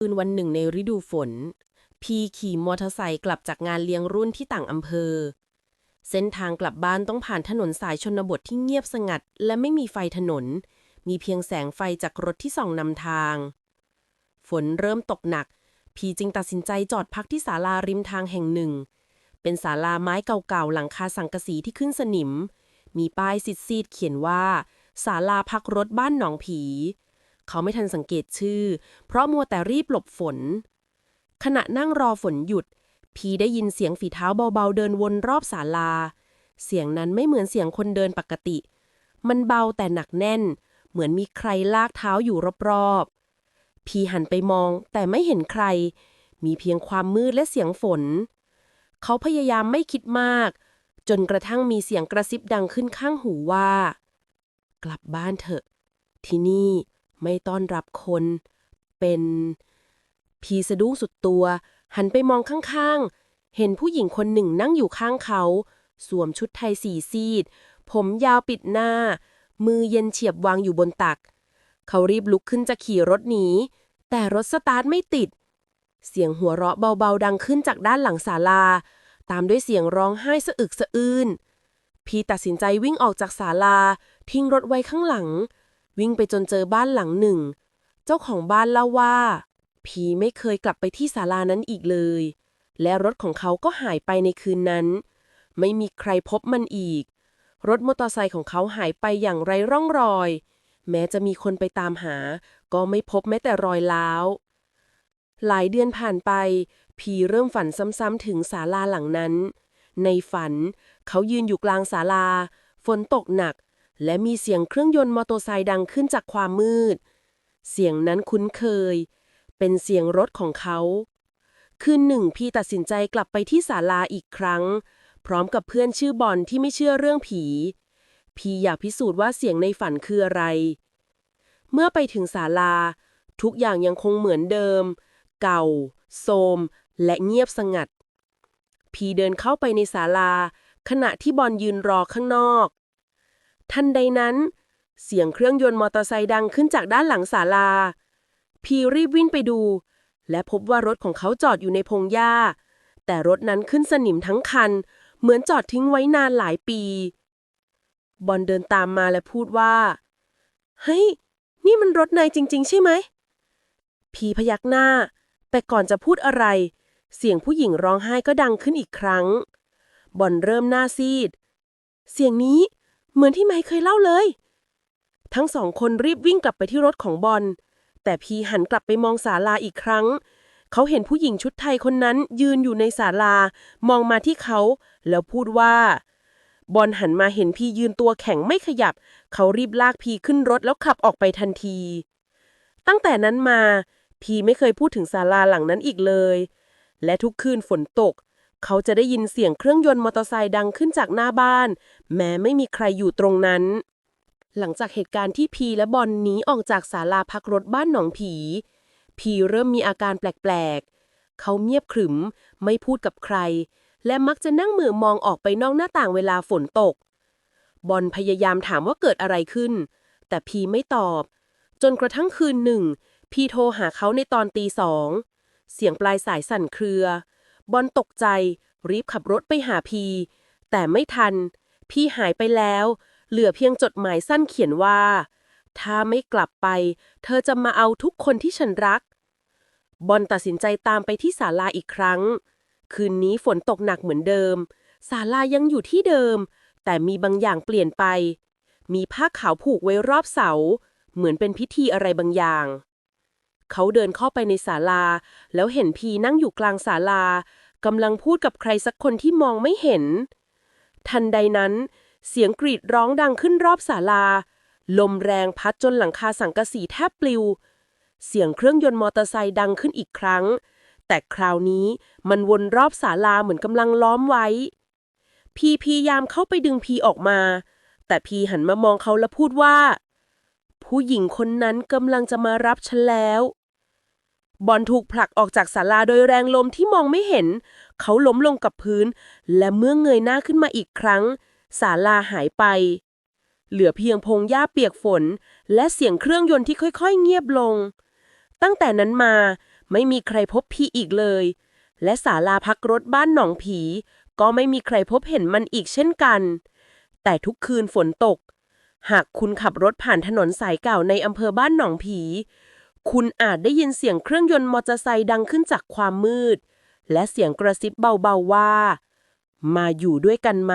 คืนวันหนึ่งในฤดูฝน พี่ขี่มอเตอร์ไซค์กลับจากงานเลี้ยงรุ่นที่ต่างอำเภอ เส้นทางกลับบ้านต้องผ่านถนนสายชนบทที่เงียบสงัด และไม่มีไฟถนน มีเพียงแสงไฟจากรถที่ส่องนำทาง ฝนเริ่มตกหนัก พี่จึงตัดสินใจจอดพักที่ศาลาริมทางแห่งหนึ่ง เป็นศาลาไม้เก่าๆหลังคาสังกะสีที่ขึ้นสนิม มีป้ายซีดๆเขียนว่าศาลาพักรถบ้านหนองผี เขาไม่ทันสังเกตชื่อ เพราะมัวแต่รีบหลบฝน ขณะนั่งรอฝนหยุด พีได้ยินเสียงฝีเท้าเบาๆเดินวนรอบศาลา เสียงนั้นไม่เหมือนเสียงคนเดินปกติ มันเบาแต่หนักแน่น เหมือนมีใครลากเท้าอยู่รอบๆ พีหันไปมองแต่ไม่เห็นใคร มีเพียงความมืดและเสียงฝน เขาพยายามไม่คิดมาก จนกระทั่งมีเสียงกระซิบดังขึ้นข้างหูว่า กลับบ้านเถอะ ที่นี่ ไม่ต้อนรับคน เป็นพีสะดุ้งสุดตัว หันไปมองข้างๆ เห็นผู้หญิงคนหนึ่งนั่งอยู่ข้างเขา สวมชุดไทยสีซีด ผมยาวปิดหน้า มือเย็นเฉียบวางอยู่บนตัก เขารีบลุกขึ้นจะขี่รถหนี แต่รถสตาร์ทไม่ติด เสียงหัวเราะเบาๆดังขึ้นจากด้านหลังศาลา ตามด้วยเสียงร้องไห้สะอึกสะอื้นพีตัดสินใจวิ่งออกจากศาลา ทิ้งรถไว้ข้างหลัง วิ่งไปจนเจอบ้านหลังหนึ่ง เจ้าของบ้านเล่าว่าพีไม่เคยกลับไปที่ศาลานั้นอีกเลย และรถของเขาก็หายไปในคืนนั้น ไม่มีใครพบมันอีก รถมอเตอร์ไซค์ของเขาหายไปอย่างไรร่องรอย แม้จะมีคนไปตามหา ก็ไม่พบแม้แต่รอยล้าว หลายเดือนผ่านไปพีเริ่มฝันซ้ำๆถึงศาลาหลังนั้น ในฝัน เขายืนอยู่กลางศาลา ฝนตกหนัก และมีเสียงเครื่องยนต์มอเตอร์ไซค์ดังขึ้นจากความมืด เสียงนั้นคุ้นเคย เป็นเสียงรถของเขา คืนหนึ่งพี่ตัดสินใจกลับไปที่ศาลาอีกครั้ง พร้อมกับเพื่อนชื่อบอลที่ไม่เชื่อเรื่องผี พี่อยากพิสูจน์ว่าเสียงในฝันคืออะไร เมื่อไปถึงศาลา ทุกอย่างยังคงเหมือนเดิม เก่า โทรมและเงียบสงัด พีเดินเข้าไปในศาลา ขณะที่บอลยืนรอข้างนอก ทันใดนั้น เสียงเครื่องยนต์มอเตอร์ไซค์ดังขึ้นจากด้านหลังศาลา พีรีบวิ่งไปดู และพบว่ารถของเขาจอดอยู่ในพงหญ้า แต่รถนั้นขึ้นสนิมทั้งคัน เหมือนจอดทิ้งไว้นานหลายปี บอลเดินตามมาและพูดว่า เฮ้ย นี่มันรถนายจริง ๆ ใช่ไหม พีพยักหน้า แต่ก่อนจะพูดอะไร เสียงผู้หญิงร้องไห้ก็ดังขึ้นอีกครั้ง บอลเริ่มหน้าซีด เสียงนี้ เหมือนที่ไมค์เคยเล่าเลย ทั้งสองคนรีบวิ่งกลับไปที่รถของบอล แต่พีหันกลับไปมองศาลาอีกครั้ง เขาเห็นผู้หญิงชุดไทยคนนั้นยืนอยู่ในศาลา มองมาที่เขา แล้วพูดว่า บอลหันมาเห็นพียืนตัวแข็งไม่ขยับ เขารีบลากพีขึ้นรถแล้วขับออกไปทันที ตั้งแต่นั้นมา พีไม่เคยพูดถึงศาลาหลังนั้นอีกเลย และทุกคืนฝนตก เขาจะได้ยินเสียงเครื่องยนต์มอเตอร์ไซค์ดังขึ้นจากหน้าบ้าน แม้ไม่มีใครอยู่ตรงนั้น หลังจากเหตุการณ์ที่พีและบอลหนีออกจากศาลาพักรถบ้านหนองผี พีเริ่มมีอาการแปลกๆ เขาเงียบขรึม ไม่พูดกับใคร และมักจะนั่งมือมองออกไปนอกหน้าต่างเวลาฝนตก บอลพยายามถามว่าเกิดอะไรขึ้น แต่พีไม่ตอบ จนกระทั่งคืนหนึ่ง พีโทรหาเขาในตอนตีสอง เสียงปลายสายสั่นเครือ บอลตกใจ รีบขับรถไปหาพี แต่ไม่ทัน พี่หายไปแล้ว เหลือเพียงจดหมายสั้นเขียนว่า ถ้าไม่กลับไป เธอจะมาเอาทุกคนที่ฉันรัก บอลตัดสินใจตามไปที่ศาลาอีกครั้ง คืนนี้ฝนตกหนักเหมือนเดิมศาลายังอยู่ที่เดิม แต่มีบางอย่างเปลี่ยนไป มีผ้าขาวผูกไว้รอบเสา เหมือนเป็นพิธีอะไรบางอย่าง เขาเดินเข้าไปในศาลา แล้วเห็นพีนั่งอยู่กลางศาลากำลังพูดกับใครสักคนที่มองไม่เห็น ทันใดนั้น เสียงกรีดร้องดังขึ้นรอบศาลา ลมแรงพัดจนหลังคาสังกะสีแทบปลิว เสียงเครื่องยนต์มอเตอร์ไซค์ดังขึ้นอีกครั้ง แต่คราวนี้มันวนรอบศาลาเหมือนกำลังล้อมไว้ พีพยายามเข้าไปดึงพีออกมา แต่พีหันมามองเขาแล้วพูดว่า ผู้หญิงคนนั้นกำลังจะมารับฉันแล้ว บอลถูกผลักออกจากศาลาโดยแรงลมที่มองไม่เห็น เขาล้มลงกับพื้น และเมื่อเงยหน้าขึ้นมาอีกครั้งศาลาหายไป เหลือเพียงพงหญ้าเปียกฝน และเสียงเครื่องยนต์ที่ค่อยๆ เงียบลง ตั้งแต่นั้นมาไม่มีใครพบพีอีกเลย และศาลาพักรถบ้านหนองผี ก็ไม่มีใครพบเห็นมันอีกเช่นกัน แต่ทุกคืนฝนตก หากคุณขับรถผ่านถนนสายเก่าในอำเภอบ้านหนองผี คุณอาจได้ยินเสียงเครื่องยนต์มอเตอร์ไซค์ดังขึ้นจากความมืด และเสียงกระซิบเบาๆว่า มาอยู่ด้วยกันไหม